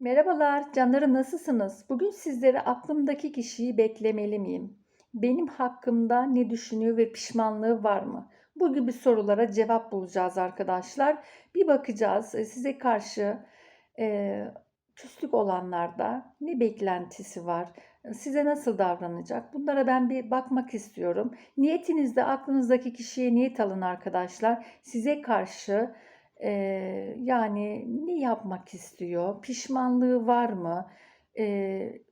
Merhabalar, canlarım nasılsınız? Bugün sizlere aklımdaki kişiyi beklemeli miyim? Benim hakkımda ne düşünüyor ve pişmanlığı var mı? Bu gibi sorulara cevap bulacağız arkadaşlar. Bir bakacağız e, size karşı e, küslük olanlarda ne beklentisi var? Size nasıl davranacak? Bunlara ben bir bakmak istiyorum. Niyetinizde aklınızdaki kişiye niyet alın arkadaşlar. Size karşı Eee, yani ne yapmak istiyor? Pişmanlığı var mı? Eee,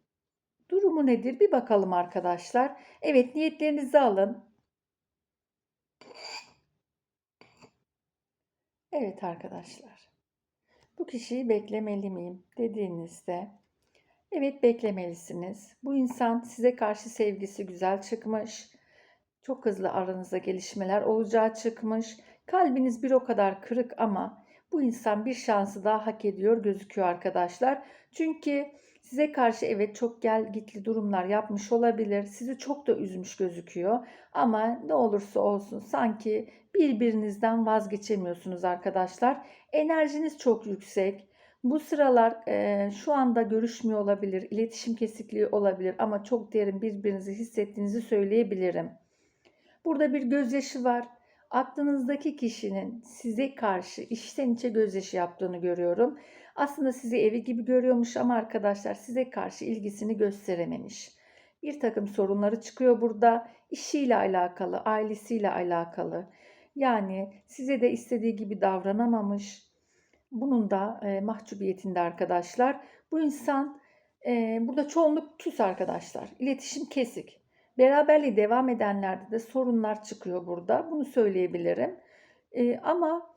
durumu nedir? Bir bakalım arkadaşlar. Evet, niyetlerinizi alın. Evet arkadaşlar. Bu kişiyi beklemeli miyim dediğinizde evet beklemelisiniz. Bu insan size karşı sevgisi güzel çıkmış. Çok hızlı aranızda gelişmeler olacağı çıkmış. Kalbiniz bir o kadar kırık ama bu insan bir şansı daha hak ediyor gözüküyor arkadaşlar. Çünkü size karşı evet çok gel gitli durumlar yapmış olabilir. Sizi çok da üzmüş gözüküyor. Ama ne olursa olsun sanki birbirinizden vazgeçemiyorsunuz arkadaşlar. Enerjiniz çok yüksek. Bu sıralar e, şu anda görüşmüyor olabilir, iletişim kesikliği olabilir ama çok derin birbirinizi hissettiğinizi söyleyebilirim. Burada bir gözyaşı var. Aklınızdaki kişinin size karşı içten içe gözyaşı yaptığını görüyorum. Aslında sizi evi gibi görüyormuş ama arkadaşlar size karşı ilgisini gösterememiş. Bir takım sorunları çıkıyor burada. İşiyle alakalı, ailesiyle alakalı. Yani size de istediği gibi davranamamış. Bunun da e, mahcubiyetinde arkadaşlar. Bu insan e, burada çoğunluk küs arkadaşlar. İletişim kesik. Beraberliği devam edenlerde de sorunlar çıkıyor burada. Bunu söyleyebilirim. Ee, ama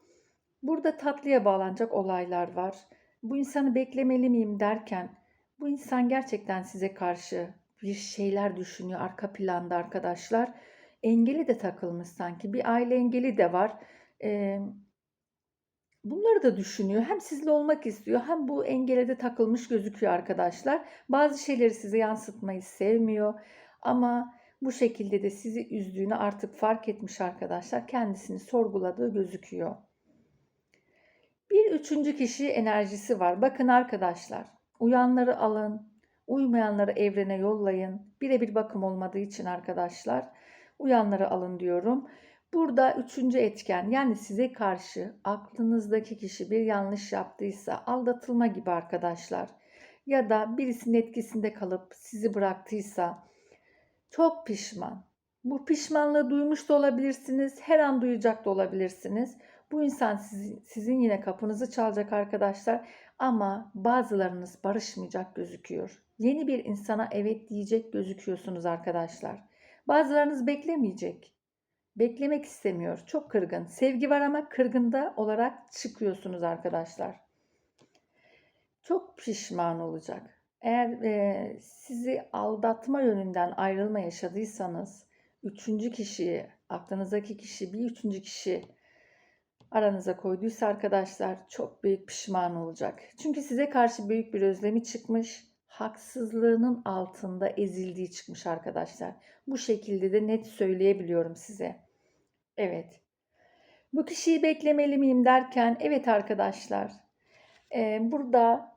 burada tatlıya bağlanacak olaylar var. Bu insanı beklemeli miyim derken bu insan gerçekten size karşı bir şeyler düşünüyor arka planda arkadaşlar. Engeli de takılmış sanki. Bir aile engeli de var. Ee, bunları da düşünüyor. Hem sizle olmak istiyor hem bu engele de takılmış gözüküyor arkadaşlar. Bazı şeyleri size yansıtmayı sevmiyor. Ama bu şekilde de sizi üzdüğünü artık fark etmiş arkadaşlar. Kendisini sorguladığı gözüküyor. Bir üçüncü kişi enerjisi var. Bakın arkadaşlar. Uyanları alın. Uymayanları evrene yollayın. Birebir bakım olmadığı için arkadaşlar. Uyanları alın diyorum. Burada üçüncü etken yani size karşı aklınızdaki kişi bir yanlış yaptıysa aldatılma gibi arkadaşlar ya da birisinin etkisinde kalıp sizi bıraktıysa çok pişman. Bu pişmanlığı duymuş da olabilirsiniz. Her an duyacak da olabilirsiniz. Bu insan sizin, sizin yine kapınızı çalacak arkadaşlar. Ama bazılarınız barışmayacak gözüküyor. Yeni bir insana evet diyecek gözüküyorsunuz arkadaşlar. Bazılarınız beklemeyecek. Beklemek istemiyor. Çok kırgın. Sevgi var ama kırgında olarak çıkıyorsunuz arkadaşlar. Çok pişman olacak. Eğer e, sizi aldatma yönünden ayrılma yaşadıysanız, üçüncü kişiyi, aklınızdaki kişi, bir üçüncü kişi aranıza koyduysa arkadaşlar çok büyük pişman olacak. Çünkü size karşı büyük bir özlemi çıkmış, haksızlığının altında ezildiği çıkmış arkadaşlar. Bu şekilde de net söyleyebiliyorum size. Evet. Bu kişiyi beklemeli miyim derken evet arkadaşlar. E, burada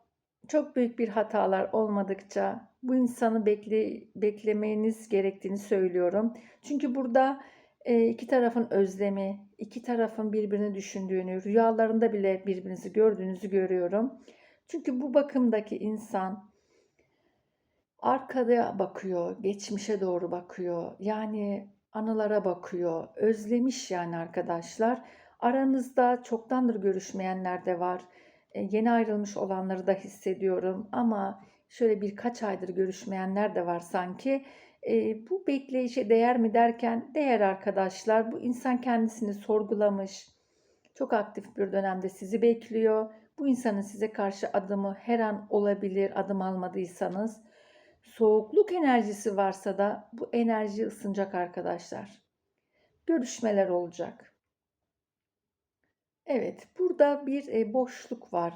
çok büyük bir hatalar olmadıkça bu insanı bekle, beklemeniz gerektiğini söylüyorum. Çünkü burada e, iki tarafın özlemi, iki tarafın birbirini düşündüğünü, rüyalarında bile birbirinizi gördüğünüzü görüyorum. Çünkü bu bakımdaki insan arkada bakıyor, geçmişe doğru bakıyor. Yani anılara bakıyor. Özlemiş yani arkadaşlar. Aranızda çoktandır görüşmeyenler de var yeni ayrılmış olanları da hissediyorum ama şöyle birkaç aydır görüşmeyenler de var sanki. E, bu bekleyişe değer mi derken değer arkadaşlar. Bu insan kendisini sorgulamış. Çok aktif bir dönemde sizi bekliyor. Bu insanın size karşı adımı her an olabilir adım almadıysanız. Soğukluk enerjisi varsa da bu enerji ısınacak arkadaşlar. Görüşmeler olacak. Evet, burada bir boşluk var.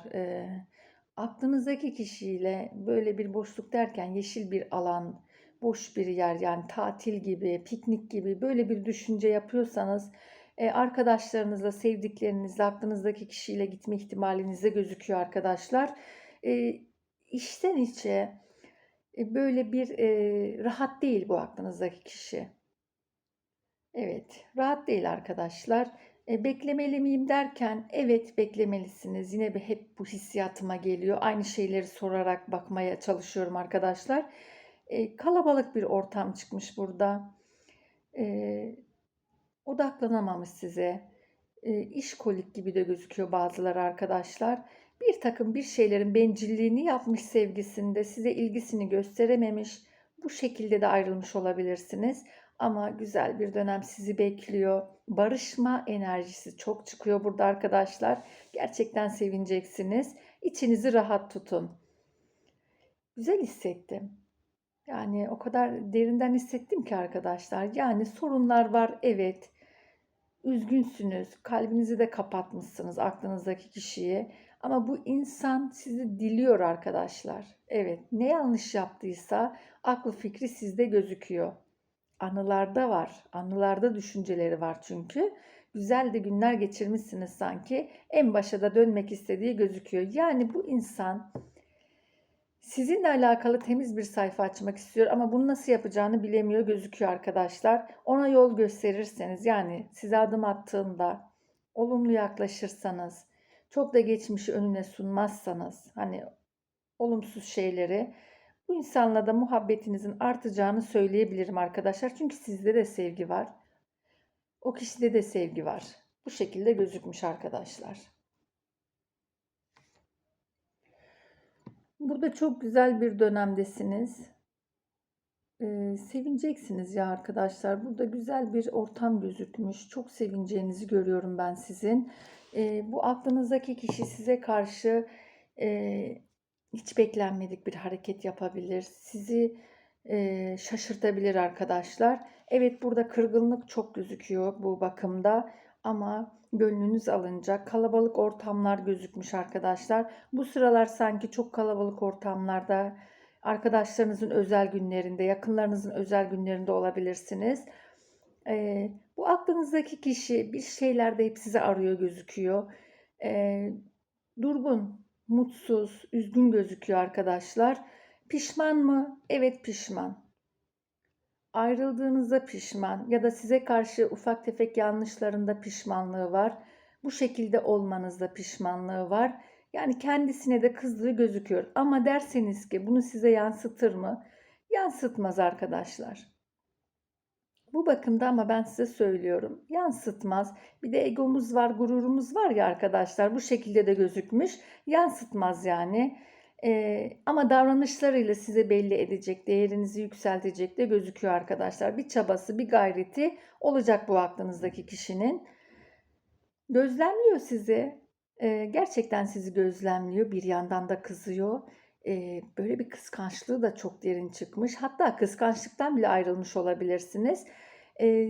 Aklınızdaki kişiyle böyle bir boşluk derken yeşil bir alan, boş bir yer yani tatil gibi, piknik gibi böyle bir düşünce yapıyorsanız arkadaşlarınızla, sevdiklerinizle, aklınızdaki kişiyle gitme ihtimalinize gözüküyor arkadaşlar. E, içten içe e, böyle bir rahat değil bu aklınızdaki kişi. Evet, rahat değil arkadaşlar. E, beklemeli miyim derken evet beklemelisiniz. Yine bir hep bu hissiyatıma geliyor. Aynı şeyleri sorarak bakmaya çalışıyorum arkadaşlar. E, kalabalık bir ortam çıkmış burada. E, odaklanamamış size. E, işkolik gibi de gözüküyor bazıları arkadaşlar. Bir takım bir şeylerin bencilliğini yapmış sevgisinde size ilgisini gösterememiş. Bu şekilde de ayrılmış olabilirsiniz. Ama güzel bir dönem sizi bekliyor. Barışma enerjisi çok çıkıyor burada arkadaşlar. Gerçekten sevineceksiniz. İçinizi rahat tutun. Güzel hissettim. Yani o kadar derinden hissettim ki arkadaşlar. Yani sorunlar var evet. Üzgünsünüz. Kalbinizi de kapatmışsınız aklınızdaki kişiye. Ama bu insan sizi diliyor arkadaşlar. Evet, ne yanlış yaptıysa aklı fikri sizde gözüküyor. Anılarda var. Anılarda düşünceleri var çünkü. Güzel de günler geçirmişsiniz sanki. En başa da dönmek istediği gözüküyor. Yani bu insan sizinle alakalı temiz bir sayfa açmak istiyor ama bunu nasıl yapacağını bilemiyor gözüküyor arkadaşlar. Ona yol gösterirseniz yani size adım attığında olumlu yaklaşırsanız, çok da geçmişi önüne sunmazsanız hani olumsuz şeyleri bu insanla da muhabbetinizin artacağını söyleyebilirim arkadaşlar. Çünkü sizde de sevgi var. O kişide de sevgi var. Bu şekilde gözükmüş arkadaşlar. Burada çok güzel bir dönemdesiniz. Ee, sevineceksiniz ya arkadaşlar. Burada güzel bir ortam gözükmüş. Çok sevineceğinizi görüyorum ben sizin. Ee, bu aklınızdaki kişi size karşı e, hiç beklenmedik bir hareket yapabilir. Sizi e, şaşırtabilir arkadaşlar. Evet burada kırgınlık çok gözüküyor bu bakımda ama gönlünüz alınacak. Kalabalık ortamlar gözükmüş arkadaşlar. Bu sıralar sanki çok kalabalık ortamlarda arkadaşlarınızın özel günlerinde, yakınlarınızın özel günlerinde olabilirsiniz. E, bu aklınızdaki kişi bir şeylerde hep sizi arıyor gözüküyor. E, durgun, mutsuz, üzgün gözüküyor arkadaşlar. Pişman mı? Evet pişman. Ayrıldığınızda pişman ya da size karşı ufak tefek yanlışlarında pişmanlığı var. Bu şekilde olmanızda pişmanlığı var. Yani kendisine de kızdığı gözüküyor. Ama derseniz ki bunu size yansıtır mı? Yansıtmaz arkadaşlar. Bu bakımda ama ben size söylüyorum. Yansıtmaz. Bir de egomuz var, gururumuz var ya arkadaşlar. Bu şekilde de gözükmüş. Yansıtmaz yani. Ee, ama davranışlarıyla size belli edecek, değerinizi yükseltecek de gözüküyor arkadaşlar. Bir çabası, bir gayreti olacak bu aklınızdaki kişinin. Gözlemliyor sizi. Ee, gerçekten sizi gözlemliyor. Bir yandan da kızıyor. Ee, böyle bir kıskançlığı da çok derin çıkmış. Hatta kıskançlıktan bile ayrılmış olabilirsiniz. Ee,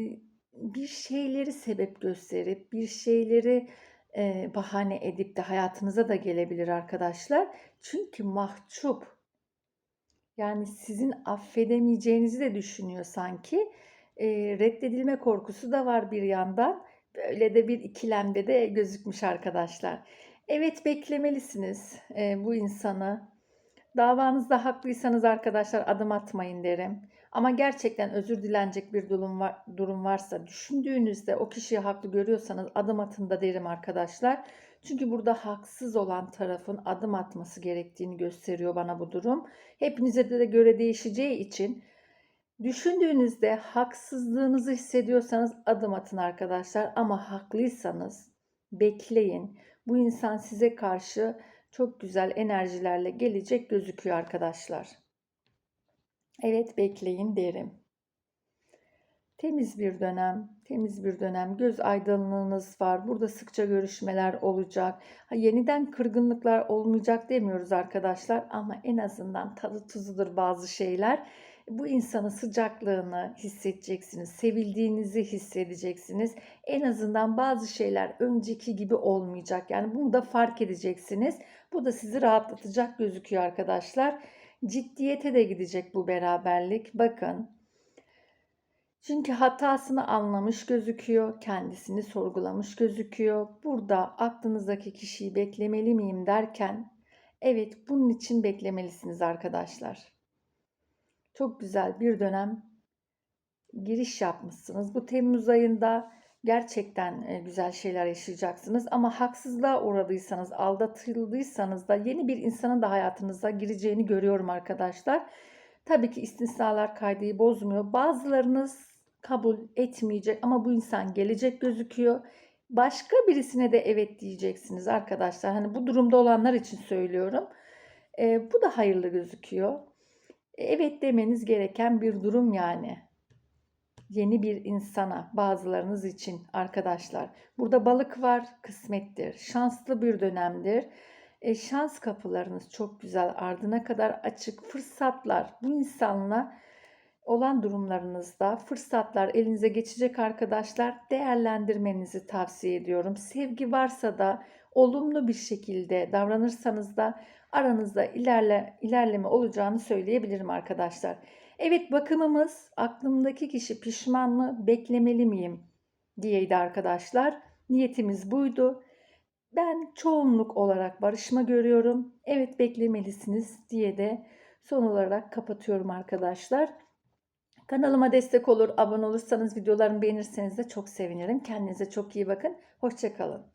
bir şeyleri sebep gösterip, bir şeyleri e, bahane edip de hayatınıza da gelebilir arkadaşlar. Çünkü mahcup. Yani sizin affedemeyeceğinizi de düşünüyor sanki. E, reddedilme korkusu da var bir yandan. Böyle de bir ikilemde de gözükmüş arkadaşlar. Evet beklemelisiniz e, bu insanı. Davanızda haklıysanız arkadaşlar adım atmayın derim. Ama gerçekten özür dilenecek bir durum, var, durum varsa düşündüğünüzde o kişiyi haklı görüyorsanız adım atın da derim arkadaşlar. Çünkü burada haksız olan tarafın adım atması gerektiğini gösteriyor bana bu durum. Hepinize de göre değişeceği için düşündüğünüzde haksızlığınızı hissediyorsanız adım atın arkadaşlar. Ama haklıysanız bekleyin. Bu insan size karşı çok güzel enerjilerle gelecek gözüküyor arkadaşlar. Evet bekleyin derim. Temiz bir dönem, temiz bir dönem. Göz aydınlığınız var. Burada sıkça görüşmeler olacak. Ha, yeniden kırgınlıklar olmayacak demiyoruz arkadaşlar ama en azından tadı tuzudur bazı şeyler. Bu insanın sıcaklığını hissedeceksiniz, sevildiğinizi hissedeceksiniz. En azından bazı şeyler önceki gibi olmayacak. Yani bunu da fark edeceksiniz. Bu da sizi rahatlatacak gözüküyor arkadaşlar. Ciddiyete de gidecek bu beraberlik. Bakın. Çünkü hatasını anlamış gözüküyor, kendisini sorgulamış gözüküyor. Burada aklınızdaki kişiyi beklemeli miyim derken Evet, bunun için beklemelisiniz arkadaşlar. Çok güzel bir dönem giriş yapmışsınız. Bu Temmuz ayında gerçekten e, güzel şeyler yaşayacaksınız ama haksızlığa uğradıysanız, aldatıldıysanız da yeni bir insanın da hayatınıza gireceğini görüyorum arkadaşlar. Tabii ki istisnalar kaydı bozmuyor. Bazılarınız kabul etmeyecek ama bu insan gelecek gözüküyor. Başka birisine de evet diyeceksiniz arkadaşlar. Hani bu durumda olanlar için söylüyorum. E, bu da hayırlı gözüküyor. Evet demeniz gereken bir durum yani. Yeni bir insana bazılarınız için arkadaşlar. Burada balık var, kısmettir. Şanslı bir dönemdir. E, şans kapılarınız çok güzel. Ardına kadar açık fırsatlar. Bu insanla olan durumlarınızda fırsatlar elinize geçecek arkadaşlar. Değerlendirmenizi tavsiye ediyorum. Sevgi varsa da olumlu bir şekilde davranırsanız da aranızda ilerle, ilerleme olacağını söyleyebilirim arkadaşlar. Evet bakımımız aklımdaki kişi pişman mı beklemeli miyim diyeydi arkadaşlar. Niyetimiz buydu. Ben çoğunluk olarak barışma görüyorum. Evet beklemelisiniz diye de son olarak kapatıyorum arkadaşlar. Kanalıma destek olur, abone olursanız, videolarımı beğenirseniz de çok sevinirim. Kendinize çok iyi bakın. Hoşçakalın.